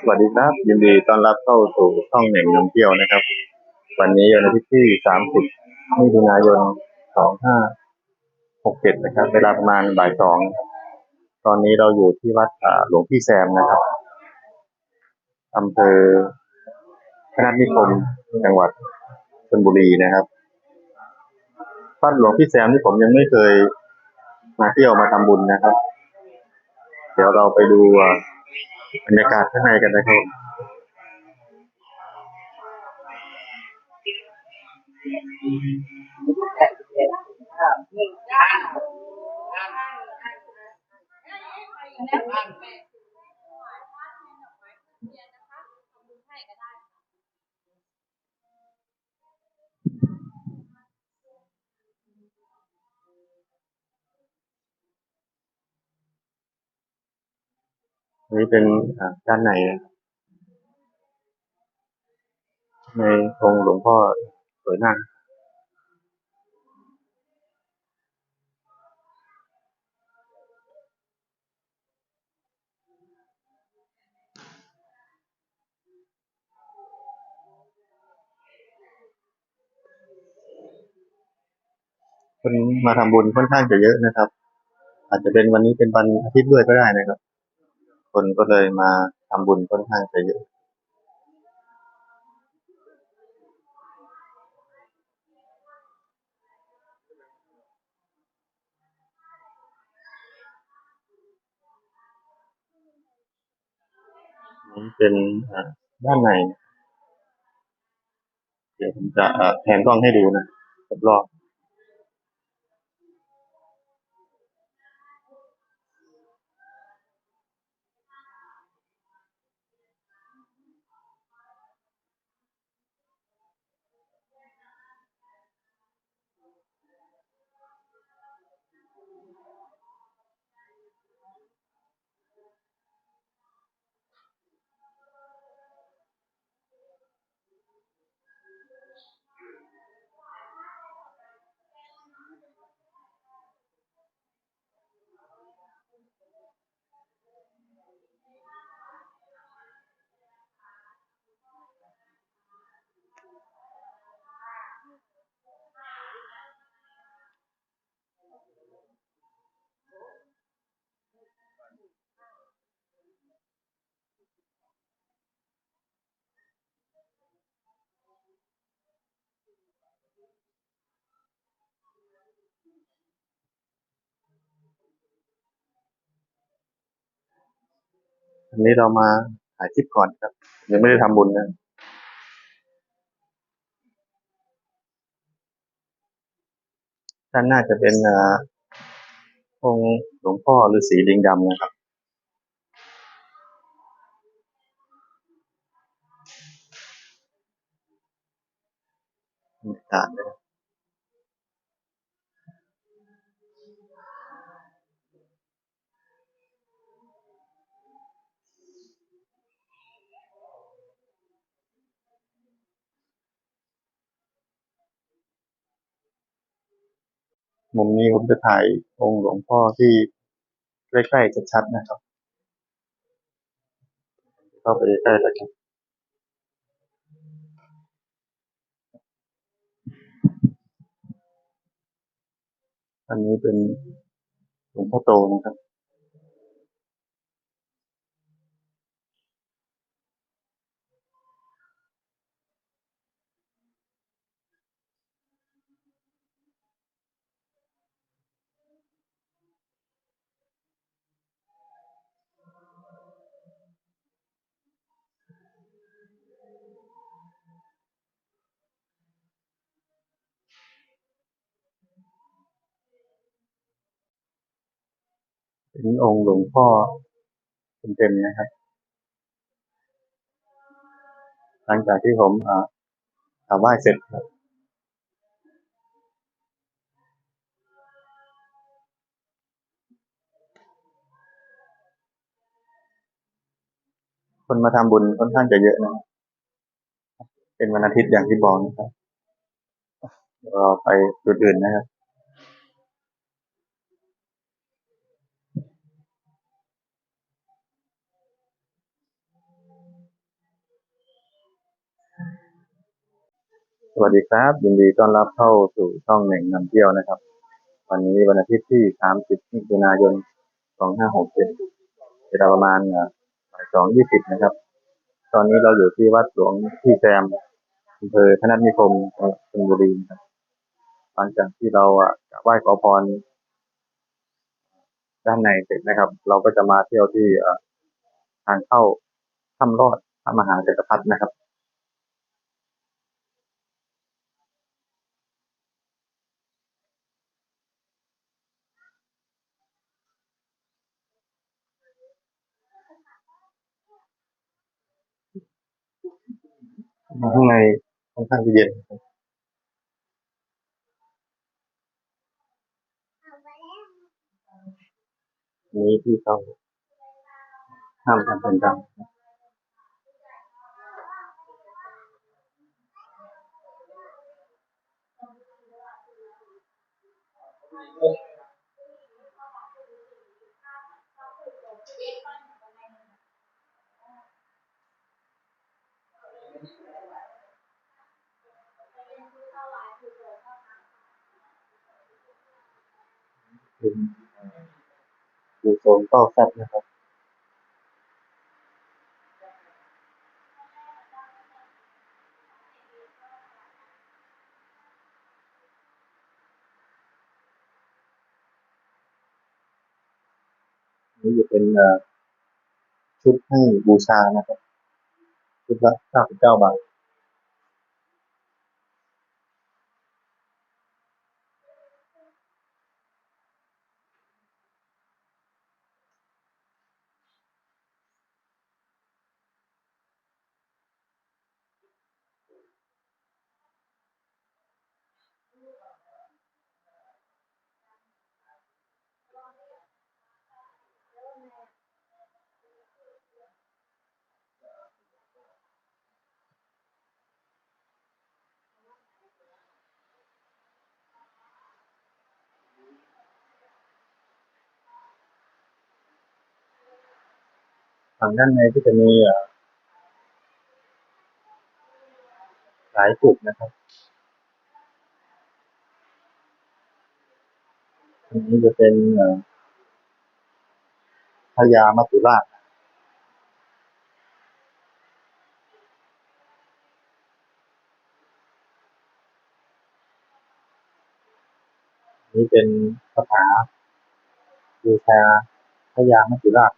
สวัสดีครับ ยินดีต้อนรับเข้าสู่ช่องเหน่งนำเที่ยวนะครับ วันนี้วันอาทิตย์ที่ 30มิถุนายน 2567 นะครับ เวลาประมาณบ่ายสองตอนนี้เราอยู่ที่วัดหลวงพี่แซมนะครับอำเภอพนัสนิคมจังหวัดชลบุรีนะครับวัดหลวงพี่แซมที่ผมยังไม่เคยมาเที่ยวมาทำบุญนะครับ เดี๋ยวเราไปดูอ่า บรรยากาศข้างในกันนะครับอัน นี้เป็นด้านในนะในองค์หลวงพ่อสวยมากคนมาทำบุญค่อนข้างจะเยอะนะครับ อาจจะเป็นวันนี้เป็นวันอาทิตย์ด้วยก็ได้นะครับ คนก็เลยมาทำบุญค่อนข้างจะเยอะนี่เป็นด้านใน เดี๋ยวผมจะแผนกล้องให้ดูนะรอบ อันนี้เรามาถ่ายคลิปก่อนครับ ยังไม่ได้ทำบุญนะด้านหน้าจะเป็นอ่าองค์หลวงพ่อฤาษีลิงดำนะครับ บรรยากาศนะมุมนี้ผมจะถ่ายองค์หลวงพ่อที่ใกล้ๆจะชัดนะครับ เข้าไปใกล้ๆแล้วกัน อันนี้เป็นหลวงพ่อโตนะครับ เป็นองค์หลวงพ่อเต็มๆนะครับ หลังจากที่ผมอากราบไหว้เสร็จครับคนมาทำบุญค่อนข้างจะเยอะนะ เป็นวันอาทิตย์อย่างที่บอกนะครับเดี๋ยวเราไปจุดอื่นนะครับ สวัสดีครับ ยินดีต้อนรับเข้าสู่ช่องหนึ่งนำเที่ยวนะครับ วันนี้วันอาทิตย์ที่ 30มิถุนายน 2567เวลาประมาณบ่ายสองยี่สิบนะครับ ตอนนี้เราอยู่ที่วัดหลวงพี่แซมอำเภอพนัสนิคมจังหวัดชลบุรีครับหลังจากที่เราอะไหว้ขอพรด้านในเสร็จนะครับ เราก็จะมาเที่ยวที่ทางเข้าถ้ำรอดพระมหาจักรพรรดินะครับ ข้างในค่อนข้างจะเย็นนี้ที่เขาห้ามทำเป็นดัง เป็นเอ่ออยู่โซนเก้าแซดนะครับนี่จะเป็นเอ่อชุดให้บูชานะครับ ชุดละเก้าสิบเก้าบาท ฝั่งด้านในก็จะมีหลายจุดนะครับอันนี้จะเป็นพญามัจจุราชนี่เป็นคาถาบูชาพญามัจจุราช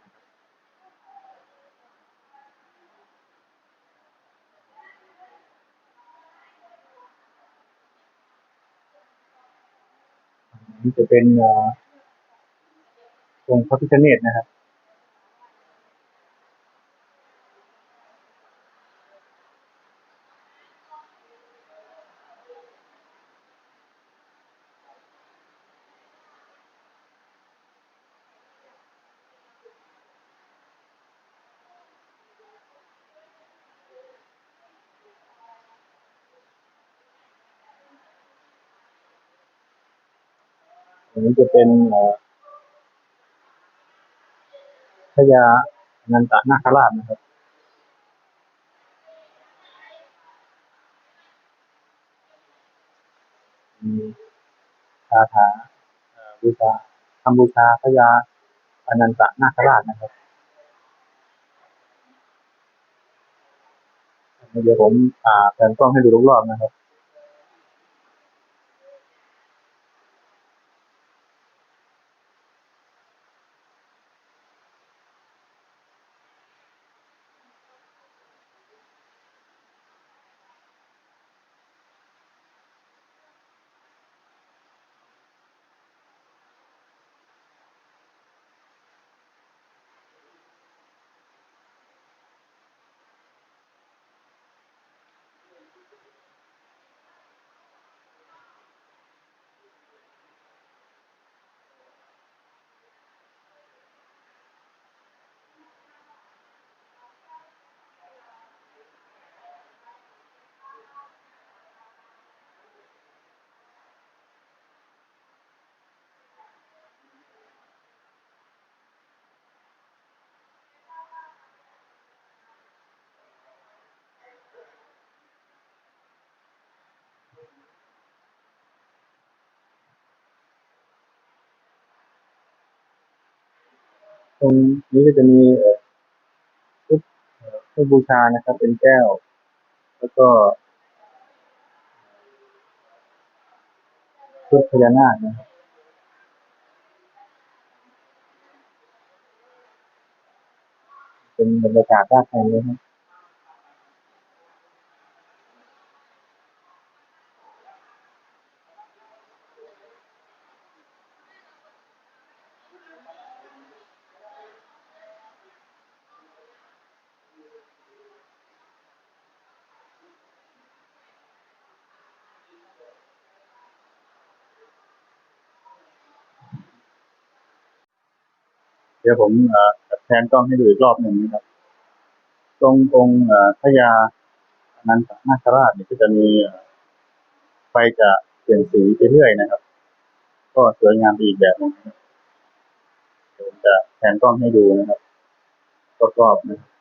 มันจะเป็นอ่อองค์พระพิฆเนศนะครับ อันนี้จะเป็นพญาอนันตนาคราชนะครับ มีคาถาบูชาทำบูชาพญาอนันตนาคราชนะครับเดี๋ยวผมอ่าแผนกล้องให้ดูรอบๆนะครับ รงนี้ก็จะมีเครื่องบูชานะครับ เป็นแก้ว แล้วก็ชุดพญานาคนะครับเป็นบรรยากาศด้านในเลยนะ เดี๋ยวผมอ่อแทนกล้องให้ดูอีกรอบหนึ่งนะครับ ตรงองค์เอ่อพญานันตนาคราชเนี่ยก็จะมีไฟจะเปลี่ยนสีไปเรื่อยนะครับ ก็สวยงามอีกแบบหนึงนะครับเดี๋ยวผมจะแทนกล้องให้ดูนะครับรอบๆนะครับ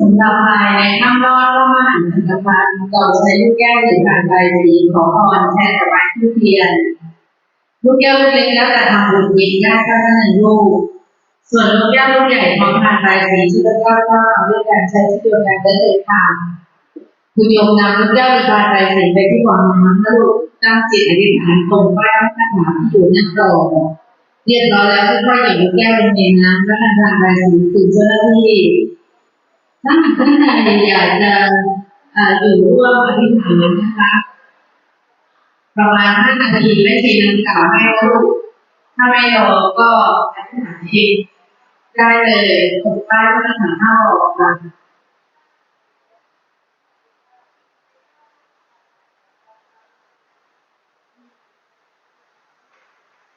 สำหรับภายในถ้ำรอดก็มาหันสังฆทานเราใช้ลูกแก้วหรือผ่านใบสีขอพรแทนกับไม้ทูเทียน ลูกแก้วลูกเล็กแล้วแต่ทำบุญยิงได้ก็ละหนึ่งลูก ส่วนลูกแก้วลูกใหญ่พร้อมผ่านใบสีชุดละเก้าเก้าเอาด้วยกันใช้ชุดเดียวกันได้เลยค่ะคุณโยมนำลูกแก้วหรือผ่านใบสีไปที่บ่อน้ำนะลูกตั้งจิตอธิษฐานตรงป้ายพระคาถาที่อยู่หน้ากรอเรียบร้อยแล้วค่อยๆหย่อนลูกแก้วลงในน้ำแล้วทำทานใบสีคืนเจ้าหน้าที่ ถ้าหากท่านใดอยากจะอยู่ร่วมอธิษฐานนะคะประมาณห้านาทีไม่ใช่นังกล่าวให้ลูกถ้าไม่รอก็อธิษฐานเองได้เลยตกป้ายพระคาถาห้าออกค่ะ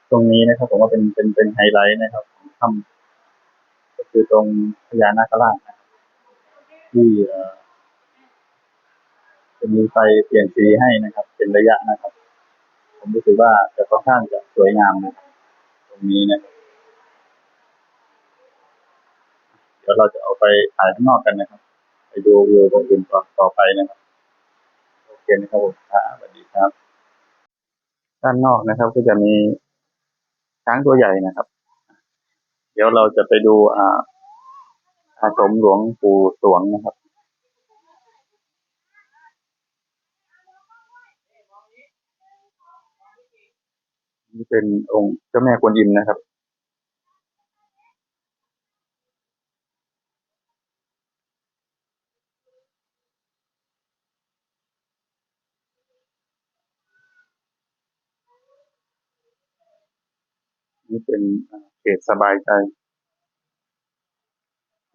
ตรงนี้นะครับผมว่าเป็นเป็นเป็นไฮไลท์นะครับของถ้ำก็คือตรงพญานาคราชนะ ที่จะมีไฟเปลี่ยนสีให้นะครับ เป็นระยะนะครับ ผมรู้สึกว่าจะค่อนข้างจะสวยงามนะครับตรงนี้นะครับเดี๋ยวเราจะเอาไปถ่ายข้างนอกกันนะครับ ไปดูวิวตรงอื่นต่อต่อไปนะครับโอเคนะครับผมสวัสดีครับ ด้านนอกนะครับ ก็จะมีช้างตัวใหญ่นะครับ เดี๋ยวเราจะไปดูอ่า อาสมหลวงปู่สวงนะครับนี่เป็นองค์เจ้าแม่กวนอิมนะครับ นี่เป็นเขตสบายใจ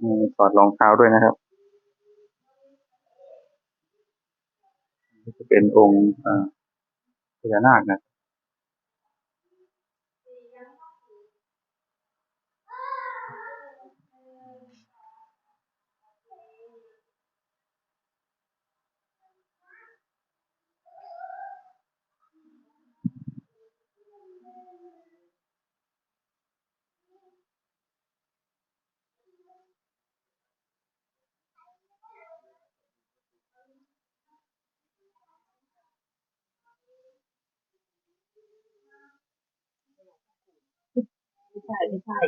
มีถอดรองเท้าด้วยนะครับจะเป็นองค์พญานาคนะ ใช่ไม่ใช่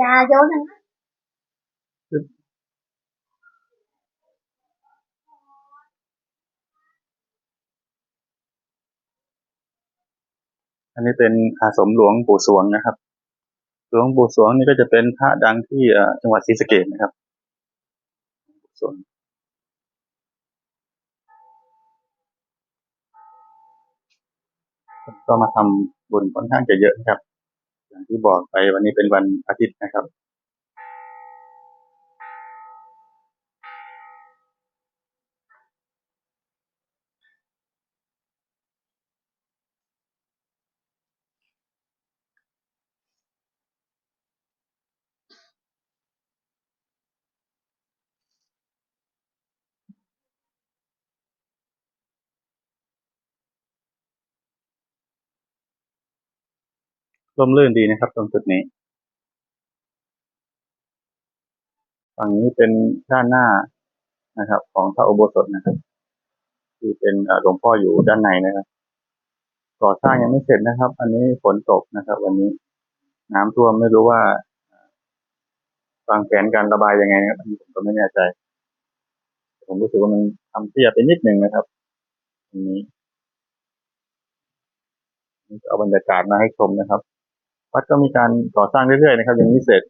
ยาโยนนะอันนี้เป็นอาสมหลวงปู่สวงนะครับ หลวงปู่สวงนี่ก็จะเป็นพระดังที่จังหวัดศรีสะเกษนะครับปู่สวง ก็มาทำบุญค่อนข้างจะเยอะนะครับ อย่างที่บอกไปวันนี้เป็นวันอาทิตย์นะครับ ร่มรื่นดีนะครับ ตรงจุดนี้ฝั่งนี้เป็นด้านหน้านะครับ ของพระอุโบสถนะครับ ที่เป็นหลวงพ่ออยู่ด้านในนะครับก่อสร้างยังไม่เสร็จนะครับ อันนี้ฝนตกนะครับ วันนี้น้ำท่วมไม่รู้ว่าวางแผนการระบายยังไงนะครับผมก็ไม่แน่ใจ ผมรู้สึกว่ามันทำเตี้ยไปนิดหนึ่งนะครับตรงนี้นี่เอาบรรยากาศมาให้ชมนะครับ วัดก็มีการก่อสร้างเรื่อยๆนะครับ ยังไม่เสร็จ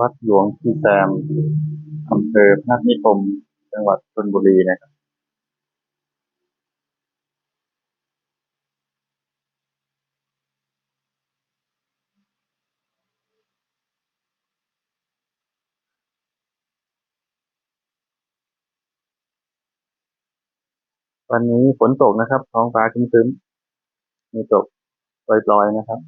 วัดหลวงพี่แซมอำเภอพนัสนิคม จังหวัดชลบุรีนะครับ วันนี้ฝนตกนะครับ ท้องฟ้าครึ้มๆมีตกปล่อยๆนะครับ